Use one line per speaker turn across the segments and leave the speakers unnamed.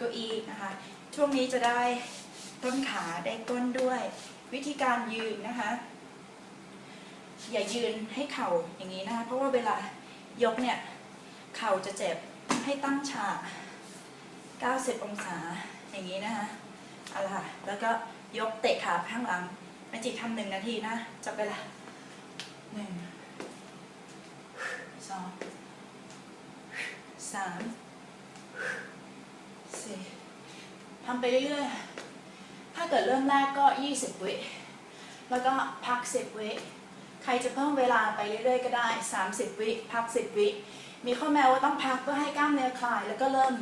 เก้าอี้นะคะ ช่วงนี้จะได้ต้นขาได้ก้นด้วย วิธีการยืนนะคะ อย่ายืนให้เข่าอย่างนี้นะคะเพราะว่าเวลายกเนี่ยเข่าจะเจ็บให้ตั้งฉาก90 องศาอย่างนี้นะคะเอาละค่ะแล้วก็ยกเตะขาข้างหลังแมจิทำหนึ่งนาทีนะจับเวลาหนึ่งสองสาม ทำไปเรื่อยๆ ถ้าเกิดเริ่มแรกก็ 20 วิแล้วก็พัก 10 วิ ใครจะเพิ่มเวลาไปเรื่อยๆ ก็ได้ 30 วิ พัก 10 วิ มีข้อแม้ว่าต้องพักเพื่อให้กล้ามเนื้อคลาย แล้วก็เริ่ม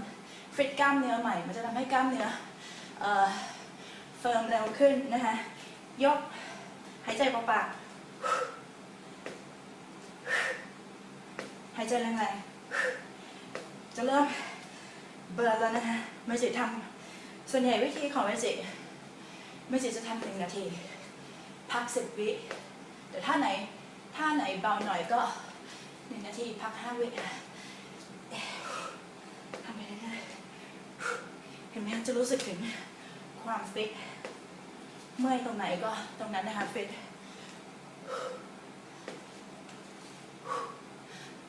ฟิตกล้ามเนื้อใหม่ มันจะทำให้กล้ามเนื้อเฟิร์มเร็วขึ้นนะคะ ยก หายใจเปล่าๆหายใจแรงๆจะเริ่ม เบิร์แล้วนะคะเมจิทำส่วนใหญ่วิธีของเมจิเมจิจะทำหนึ่งนาที พักสิบวิแต่ถ้าไหนถ้าไหนเบาหน่อยก็หนึ่งนาทีพักห้าวิทำไปเรื่อยๆเห็นไหมจะรู้สึกถึงความฟิตเมื่อยตรงไหนก็ตรงนั้นนะคะฟิต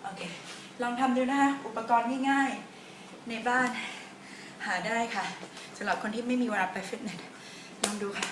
โอเค ลองทำดูนะคะอุปกรณ์ง่ายๆ ในบ้านหาได้ค่ะสำหรับคนที่ไม่มีเวลาไปฟิตเนสลองดูค่ะ